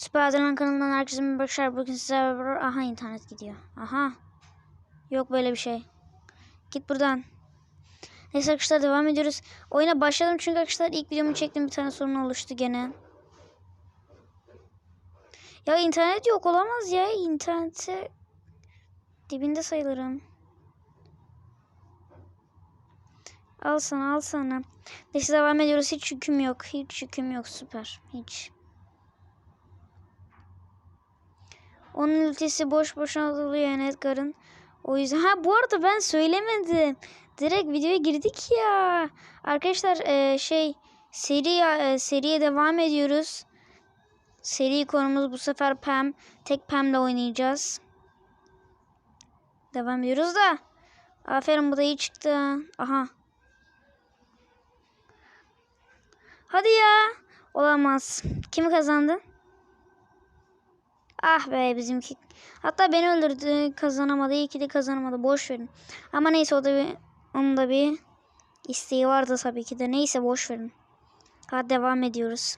Spiderman kanalından herkese merhaba arkadaşlar. Bugün sizlerle beraber... Aha internet gidiyor. Aha. Yok böyle bir şey. Git buradan. Neyse arkadaşlar devam ediyoruz. Oyuna başladım çünkü arkadaşlar ilk videomu çektim bir tane sorun oluştu gene. Ya internet yok olamaz ya. İnternete dibinde sayılırım. Al sana al sana. Neyse devam ediyoruz. Hiç yüküm yok. Hiç yüküm yok. Süper. Hiç. Onun ultisi boş boşuna atılıyor yani Edgar'ın. O yüzden ha bu arada ben söylemedim. Direkt videoya girdik ya. Arkadaşlar e, şey seri e, seriye devam ediyoruz. Seri konumuz bu sefer Pam. Tek Pam'le oynayacağız. Devam ediyoruz da. Aferin bu da iyi çıktı. Aha. Hadi ya. Olamaz. Kim kazandı? Ah be bizimki. Hatta beni öldürdü. Kazanamadı. İyi ki de kazanamadı. Boş verin. Ama neyse o da bir onun da bir isteği vardı tabii ki de. Neyse boş verin. Hadi devam ediyoruz.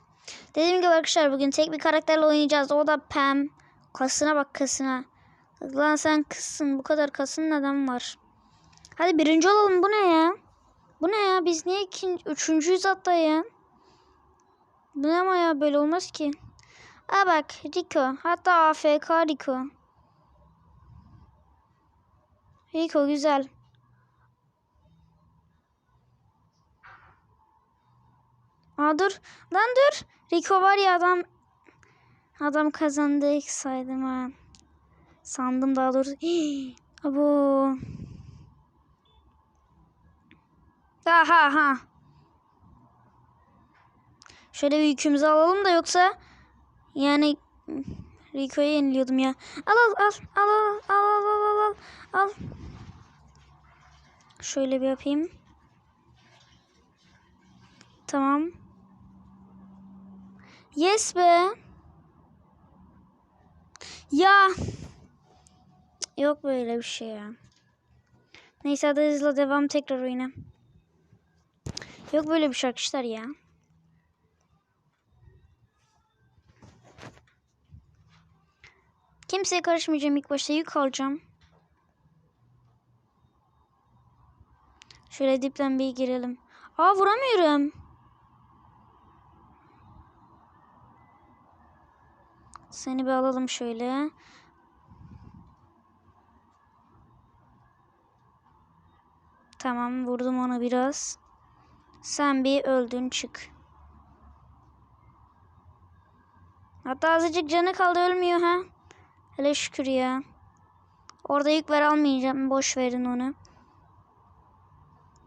Dediğim gibi arkadaşlar bugün tek bir karakterle oynayacağız. O da Pam. Kasına bak kasına. Lan sen kızsın. Bu kadar kasın neden var? Hadi birinci olalım. Bu ne ya? Bu ne ya? Biz niye ikinci, üçüncüyüz hatta ya? Bu ne ama ya? Böyle olmaz ki. Aa bak Rico. Hatta AFK Rico. Rico güzel. Aa dur. Lan dur. Rico var ya adam. Adam kazandı saydım ha. Sandım daha doğrusu. Hii, Abo. Aha ha. Şöyle bir yükümüzü alalım da yoksa yani Rico'ya yeniliyordum ya. Al al al al al al al al al al. Şöyle bir yapayım. Tamam. Yes be. Ya. Yok böyle bir şey ya. Neyse hadi hızla devam tekrar oyuna. Yok böyle bir şey arkadaşlar ya. Kimseye karışmayacağım ilk başta yük alacağım. Şöyle dipten bir girelim. Aa vuramıyorum. Seni bir alalım şöyle. Tamam vurdum ona biraz. Sen bir öldün çık. Hatta azıcık canı kaldı ölmüyor ha. Hele şükür ya. Orada yük ver almayacağım. Boş verin onu.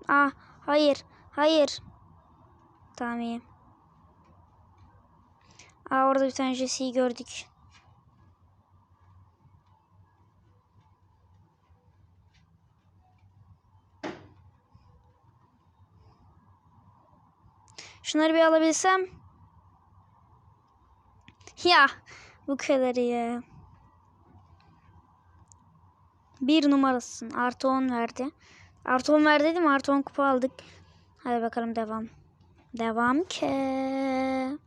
Ah hayır. Hayır. Tamam iyi. Aa orada bir tane Jesse'yi gördük. Şunları bir alabilsem. Ya bu kadar ya. Bir numarasın. Artı 10 verdi. Artı 10 verdi değil mi? Artı 10 kupa aldık. Hadi bakalım devam. Devam ke.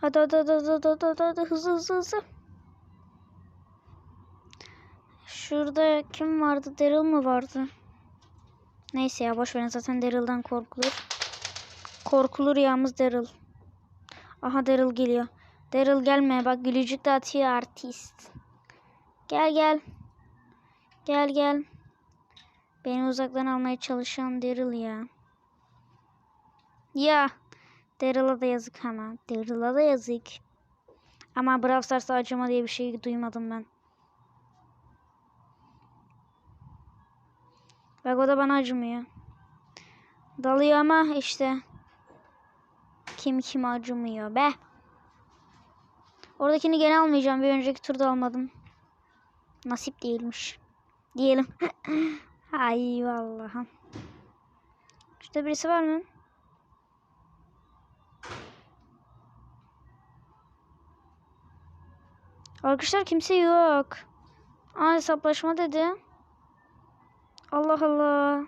Hadi hadi hadi hadi hadi hadi, hadi. hızlı hızlı hızlı. Şurada kim vardı? Daryl mı vardı? Neyse ya boş verin zaten Daryl'dan korkulur. Korkulur yağımız Daryl. Aha Daryl geliyor. Daryl gelme bak gülücük de atıyor artist. Gel gel. Gel gel. Beni uzaktan almaya çalışan Daryl ya. Ya. Daryl'a da yazık ama. Daryl'a da yazık. Ama Brawl Stars'ta acıma diye bir şey duymadım ben. Bak o da bana acımıyor. Dalıyor ama işte. Kim kim acımıyor be. Oradakini gene almayacağım. Bir önceki turda almadım. Nasip değilmiş. Diyelim. Ay vallahi. Şurada birisi var mı? Arkadaşlar kimse yok. Aa hesaplaşma dedi. Allah Allah.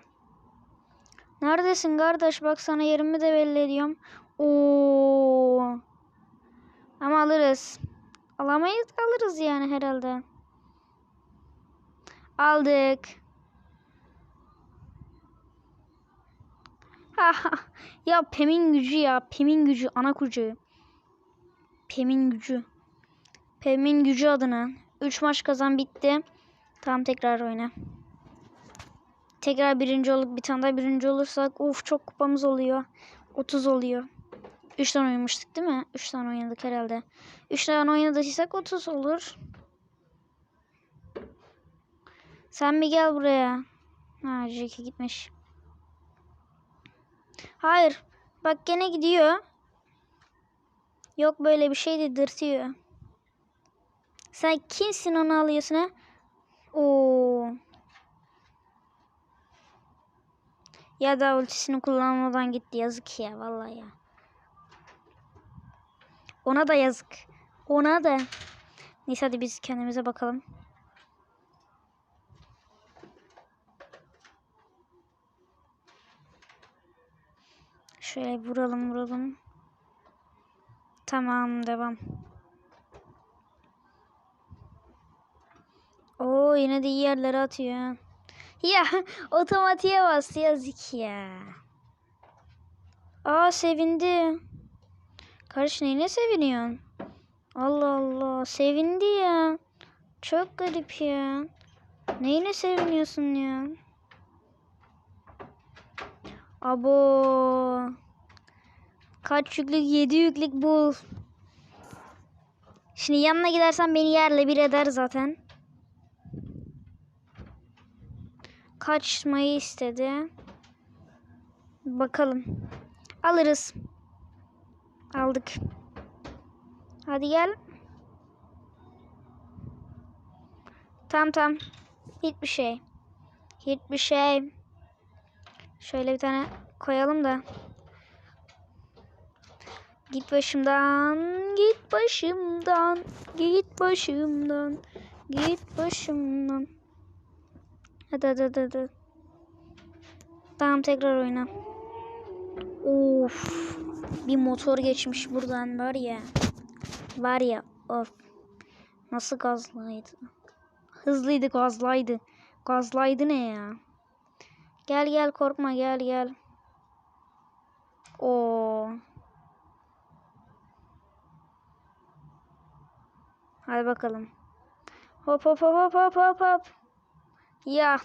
Neredesin kardeş? Bak sana yerimi de belli ediyorum. Oo. Ama alırız. Alamayız alırız yani herhalde. Aldık. ya Pem'in gücü ya. Pem'in gücü. Ana kucu. Pem'in gücü. Pem'in gücü adına. 3 maç kazan bitti. Tamam tekrar oyna. Tekrar birinci olup bir tane daha birinci olursak uf çok kupamız oluyor. 30 oluyor. 3 tane oynamıştık değil mi? 3 tane oynadık herhalde. 3 tane oynadıysak 30 olur. Sen bir gel buraya. Ha Jackie gitmiş. Hayır. Bak gene gidiyor. Yok böyle bir şey dedirtiyor. Sen kimsin onu alıyorsun ha? Oo. Ya da ultisini kullanmadan gitti. Yazık ya vallahi ya. Ona da yazık. Ona da. Neyse hadi biz kendimize bakalım. Şöyle vuralım vuralım. Tamam devam. Oo yine de iyi yerlere atıyor. Ya otomatiğe bastı yazık ya. Aa sevindi. Karış neyine seviniyorsun? Allah Allah sevindi ya. Çok garip ya. Neyine seviniyorsun ya? Abo. Kaç yüklük? 7 yüklük bul. Şimdi yanına gidersen beni yerle bir eder zaten. Kaçmayı istedi. Bakalım. Alırız. Aldık. Hadi gel. Tam tam. Hiçbir şey. Hiçbir şey. Şöyle bir tane koyalım da. Git başımdan, git başımdan, git başımdan, git başımdan. Hadi hadi hadi. hadi. Tamam tekrar oyna. Of. Bir motor geçmiş buradan var ya. Var ya of. Nasıl gazlaydı? Hızlıydı gazlaydı. Gazlaydı ne ya? Gel gel korkma gel gel. Oo. Hadi bakalım. Hop hop hop hop hop hop hop. Ya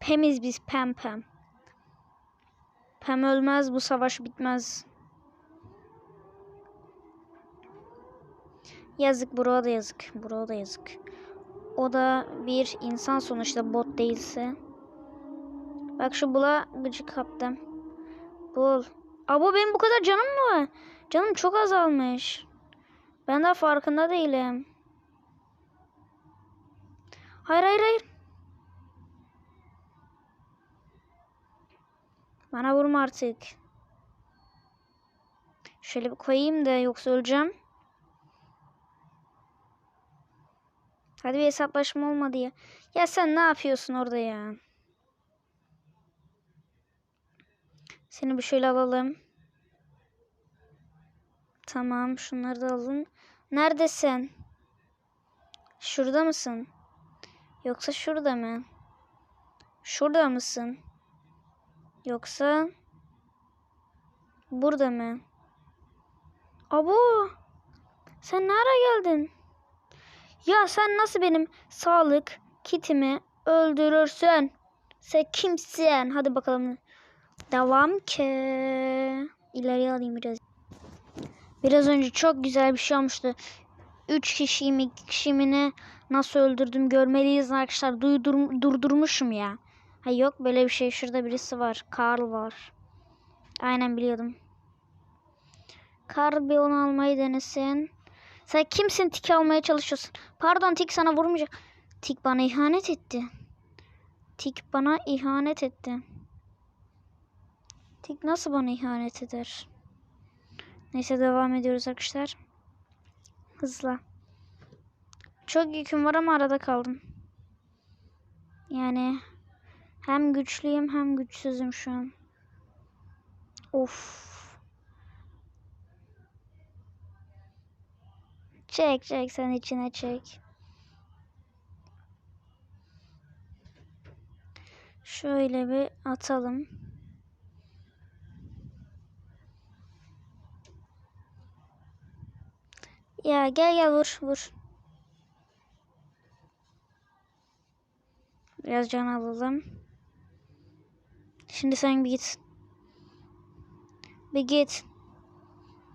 pemiz biz pem pem. Pem ölmez bu savaş bitmez. Yazık bro da yazık. Bro da yazık. O da bir insan sonuçta bot değilse. Bak şu bula gıcık kaptım. Bul. Abo benim bu kadar canım mı? Canım çok azalmış. Ben daha farkında değilim. Hayır hayır hayır. Bana vurma artık. Şöyle bir koyayım da yoksa öleceğim. Hadi bir hesaplaşma olmadı ya. Ya sen ne yapıyorsun orada ya? Seni bir şöyle alalım. Tamam şunları da alın. Neredesin? Şurada mısın? Yoksa şurada mı? Şurada mısın? Yoksa burada mı? Abo! Sen nereye geldin? Ya sen nasıl benim sağlık kitimi öldürürsün? Sen kimsin? Hadi bakalım. Devam ki. İleriye alayım biraz. Biraz önce çok güzel bir şey olmuştu. Üç kişiyim, iki kişimi nasıl öldürdüm görmeliyiz arkadaşlar. Duydur, durdurmuşum ya. Ha yok böyle bir şey. Şurada birisi var. Karl var. Aynen biliyordum. Karl bir onu almayı denesin. Sen kimsin tik almaya çalışıyorsun? Pardon tik sana vurmayacak. Tik bana ihanet etti. Tik bana ihanet etti. Tik nasıl bana ihanet eder? Neyse devam ediyoruz arkadaşlar. Hızla. Çok yüküm var ama arada kaldım. Yani hem güçlüyüm hem güçsüzüm şu an. Of. Çek çek sen içine çek. Şöyle bir atalım. Ya gel gel vur vur. Biraz can alalım. Şimdi sen bir git. Bir git.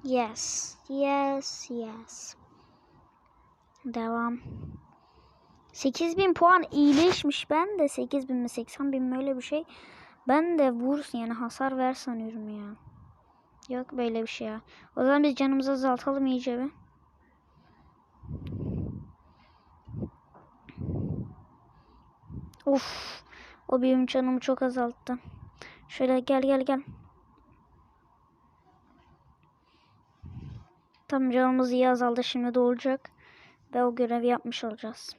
Yes. Yes. Yes. Devam. 8000 puan iyileşmiş. Ben de 8000 mi 80 bin mi öyle bir şey. Ben de vur yani hasar ver sanıyorum ya. Yok böyle bir şey ya. O zaman biz canımızı azaltalım iyice bir. Of. O benim canımı çok azalttı. Şöyle gel gel gel. Tam canımız iyi azaldı şimdi doğacak. Ve o görevi yapmış olacağız.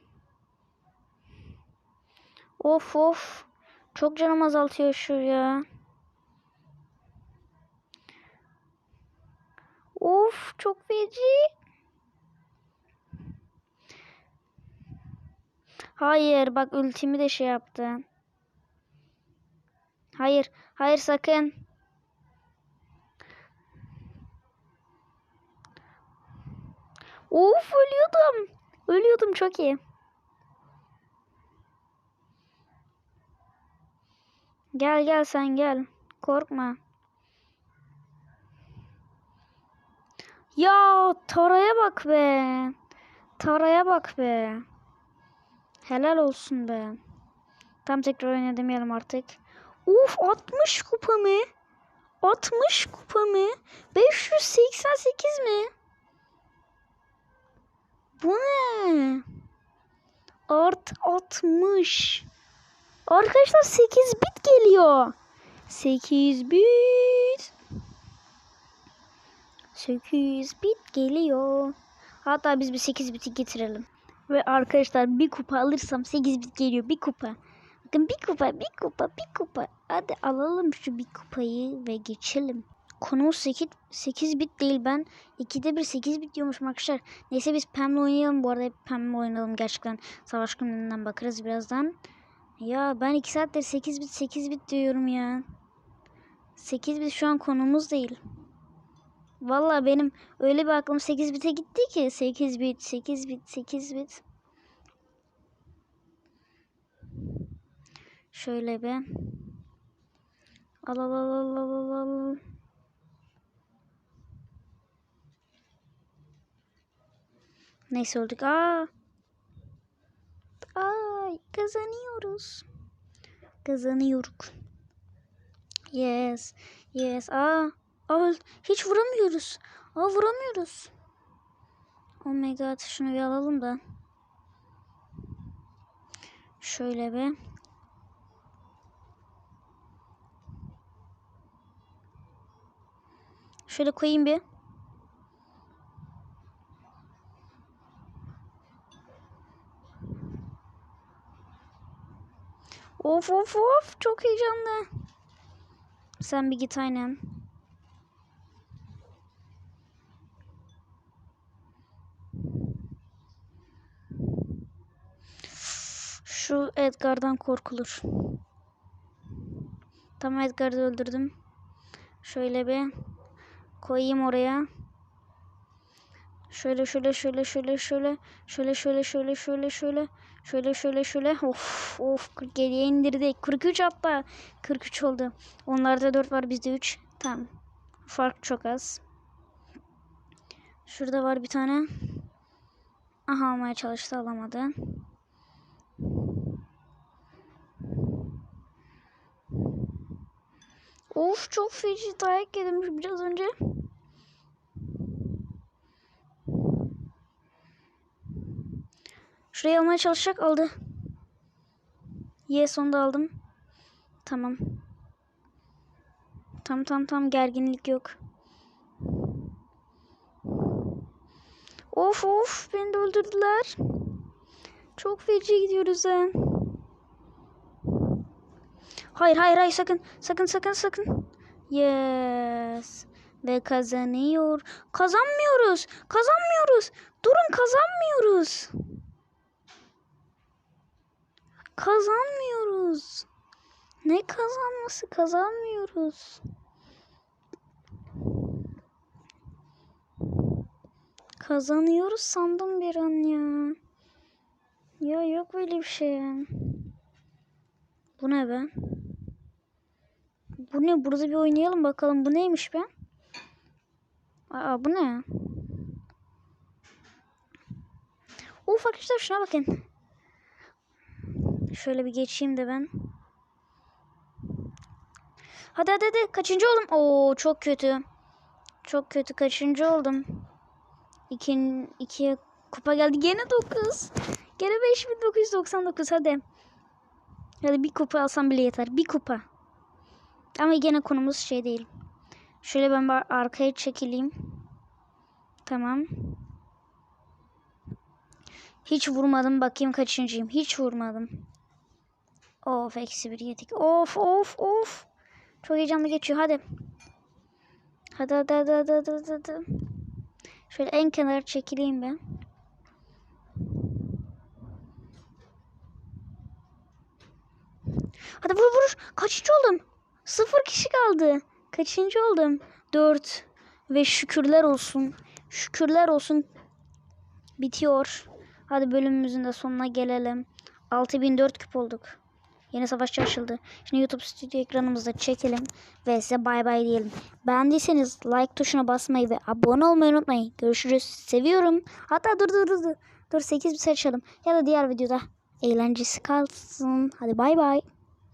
Of of. Çok canım azaltıyor şu ya. Of çok feci. Hayır bak ultimi de şey yaptı. Hayır. Hayır sakın. Of ölüyordum. Ölüyordum çok iyi. Gel gel sen gel. Korkma. Ya Tara'ya bak be. Tara'ya bak be. Helal olsun be. Tam tekrar oyna demeyelim artık. Uf 60 kupa mı? 60 kupa mı? 588 mi? Bu ne? Art 60. Arkadaşlar 8 bit geliyor. 8 bit. 8 bit geliyor. Hatta biz bir 8 biti getirelim. Ve arkadaşlar bir kupa alırsam 8 bit geliyor. Bir kupa. Bakın bir kupa, bir kupa, bir kupa. Hadi alalım şu bir kupayı ve geçelim. Konumuz 8, 8 bit değil ben. 2'de bir 8 bit diyormuşum arkadaşlar. Neyse biz Pam'le oynayalım. Bu arada hep Pam'le oynayalım gerçekten. Savaş günlerinden bakarız birazdan. Ya ben 2 saattir 8 bit 8 bit diyorum ya. 8 bit şu an konumuz değil. Valla benim öyle bir aklım 8 bite gitti ki 8 bit 8 bit 8 bit. Şöyle bir. Al al al al al al al. Neyse öldük. Aa. Ay kazanıyoruz. Kazanıyoruz. Yes. Yes. Aa. Aa hiç vuramıyoruz. Aa vuramıyoruz. Oh my god şunu bir alalım da. Şöyle bir. Şöyle koyayım bir. Of of of çok heyecanlı. Sen bir git aynen. Şu Edgar'dan korkulur. Tamam Edgar'ı öldürdüm. Şöyle bir koyayım oraya. Şöyle şöyle şöyle şöyle şöyle şöyle şöyle şöyle şöyle şöyle şöyle şöyle şöyle. Of of. 47'ye indirdik. 43 hatta. 43 oldu. Onlarda 4 var bizde 3 tamam. Fark çok az. Şurada var bir tane. Aha almaya çalıştı alamadı. Of çok feci dayak yedim. Biraz önce Şurayı almaya çalışacak aldı. Ye sonunda aldım. Tamam. Tam tam tam gerginlik yok. Of of beni de öldürdüler. Çok feci gidiyoruz ha. Hayır hayır hayır sakın sakın sakın sakın. Yes. Ve kazanıyor. Kazanmıyoruz. Kazanmıyoruz. Durun kazanmıyoruz. Kazanmıyoruz. Ne kazanması? Kazanmıyoruz. Kazanıyoruz sandım bir an ya. Ya yok böyle bir şey. Bu ne be? Bu ne? Burada bir oynayalım bakalım. Bu neymiş be? Aa bu ne? Of arkadaşlar şuna bakın. Şöyle bir geçeyim de ben. Hadi hadi hadi. Kaçıncı oldum? Oo çok kötü. Çok kötü. Kaçıncı oldum? İkin, ikiye kupa geldi. Gene 9. Gene 5999 hadi. Hadi bir kupa alsam bile yeter. Bir kupa. Ama gene konumuz şey değil. Şöyle ben arkaya çekileyim. Tamam. Hiç vurmadım. Bakayım kaçıncıyım. Hiç vurmadım. Of eksi bir yedik. Of of of. Çok heyecanlı geçiyor. Hadi. Hadi hadi hadi hadi hadi hadi. hadi. Şöyle en kenara çekileyim ben. Hadi vur vur. Kaçıncı oldum? Sıfır kişi kaldı. Kaçıncı oldum? Dört. Ve şükürler olsun. Şükürler olsun. Bitiyor. Hadi bölümümüzün de sonuna gelelim. 6004 küp olduk. Yeni savaşçı açıldı. Şimdi YouTube stüdyo ekranımızda çekelim. Ve size bay bay diyelim. Beğendiyseniz like tuşuna basmayı ve abone olmayı unutmayın. Görüşürüz. Seviyorum. Hatta dur dur dur. Dur 8 bir seçelim. Ya da diğer videoda eğlencesi kalsın. Hadi bay bay.